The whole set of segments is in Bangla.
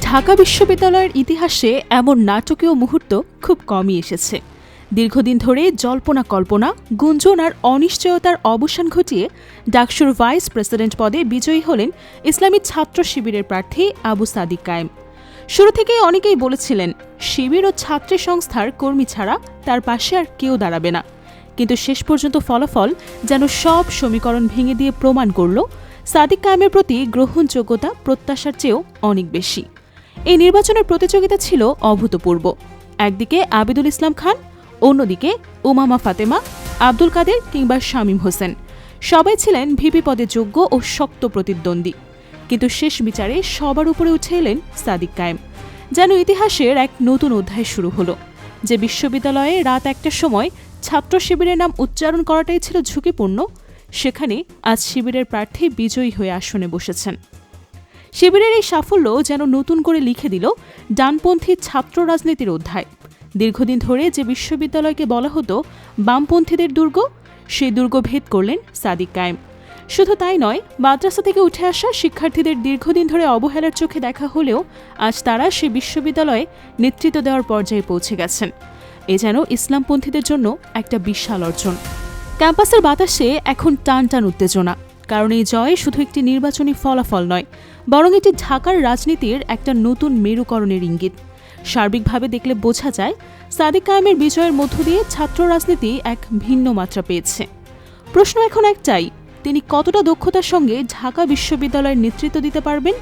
ঢাকা বিশ্ববিদ্যালয়ের ইতিহাসে এমন নাটকীয় মুহূর্ত খুব কমই এসেছে। দীর্ঘদিন ধরে জল্পনা কল্পনা, গুঞ্জন আর অনিশ্চয়তার অবসান ঘটিয়ে ডাকসুর ভাইস প্রেসিডেন্ট পদে বিজয়ী হলেন ইসলামী ছাত্র শিবিরের প্রার্থী আবু সাদিক কায়েম। শুরু থেকেই অনেকেই বলেছিলেন, শিবির ও ছাত্রী সংস্থার কর্মী ছাড়া তার পাশে আর কেউ দাঁড়াবে না। কিন্তু শেষ পর্যন্ত ফলাফল যেন সব সমীকরণ ভেঙে দিয়ে প্রমাণ করল, সাদিক কায়েমের প্রতি গ্রহণযোগ্যতা প্রত্যাশার চেয়েও অনেক বেশি। এই নির্বাচনের প্রতিযোগিতা ছিল অভূতপূর্ব। একদিকে আবিদুল ইসলাম খান, অন্যদিকে উমামা ফাতেমা, আব্দুল কাদের কিংবা শামীম হোসেন। সবাই ছিলেন ভিপি পদে যোগ্য ও শক্ত প্রতিদ্বন্দ্বী। কিন্তু শেষ বিচারে সবার উপরে উঠে এলেন সাদিক কায়েম, যেন ইতিহাসের এক নতুন অধ্যায় শুরু হলো, যে বিশ্ববিদ্যালয়ে রাত একটার সময় ছাত্র শিবিরের নাম উচ্চারণ করাটাই ছিল ঝুঁকিপূর্ণ, সেখানে আজ শিবিরের প্রার্থী বিজয়ী হয়ে আসনে বসেছেন। শিবিরের এই সাফল্য যেন নতুন করে লিখে দিল ডানপন্থী ছাত্র রাজনীতির অধ্যায়। দীর্ঘদিন ধরে যে বিশ্ববিদ্যালয়কে বলা হতো বামপন্থীদের দুর্গ, সেই দুর্গ ভেদ করলেন সাদিক কায়েম। শুধু তাই নয়, মাদ্রাসা থেকে উঠে আসা শিক্ষার্থীদের দীর্ঘদিন ধরে অবহেলার চোখে দেখা হলেও আজ তারা সেই বিশ্ববিদ্যালয়ে নেতৃত্ব দেওয়ার পর্যায়ে পৌঁছে গেছেন। এ যেন ইসলামপন্থীদের জন্য একটা বিশাল অর্জন। ক্যাম্পাসের বাতাসে এখন টান টান উত্তেজনা। কারণ এই জয় শুধু একটি নির্বাচনী ফলাফল নয়, বরং এটি ঢাকার রাজনীতির একটা নতুন মেরুকরণের ইঙ্গিত। সার্বিকভাবে দেখলে বোঝা যায়, সাদিক কায়েমের বিজয়ের মধ্য দিয়ে ছাত্র রাজনীতি এক ভিন্ন মাত্রা পেয়েছে। প্রশ্ন এখন একটাই, তিনি কতটা দক্ষতার সঙ্গে ঢাকা বিশ্ববিদ্যালয়ের নেতৃত্ব দিতে পারবেন?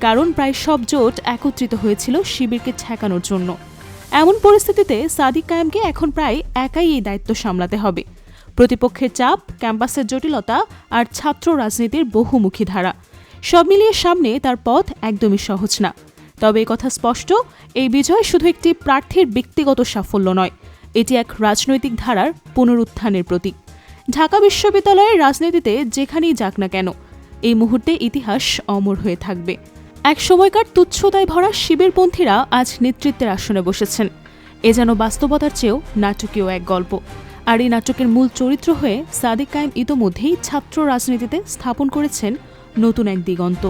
কারণ প্রায় সব জোট একত্রিত হয়েছিল শিবিরকে ঠেকানোর জন্য। এমন পরিস্থিতিতে সাদিক কায়েমকে এখন প্রায় একাই এই দায়িত্ব সামলাতে হবে। প্রতিপক্ষের চাপ, ক্যাম্পাসের জটিলতা আর ছাত্র রাজনীতির বহুমুখী ধারা। সব মিলিয়ে সামনে তার পথ একদমই সহজ না। তবে কথা স্পষ্ট, এই বিজয় শুধু একটি প্রার্থীর ব্যক্তিগত সাফল্য নয়, এটি এক রাজনৈতিক ধারার পুনরুত্থানের প্রতীক। ঢাকা বিশ্ববিদ্যালয়ের রাজনীতিতে যেখানেই যাক না কেন, এই মুহূর্তে ইতিহাস অমর হয়ে থাকবে। এক সময়কার তুচ্ছতায় ভরা শিবিরপন্থীরা আজ নেতৃত্বের আসনে বসেছেন। এ যেন বাস্তবতার চেয়েও নাটকীয় এক গল্প। আর এই নাটকের মূল চরিত্র হয়ে সাদিক কায়েম ইতোমধ্যেই ছাত্র রাজনীতিতে স্থাপন করেছেন নতুন এক দিগন্ত।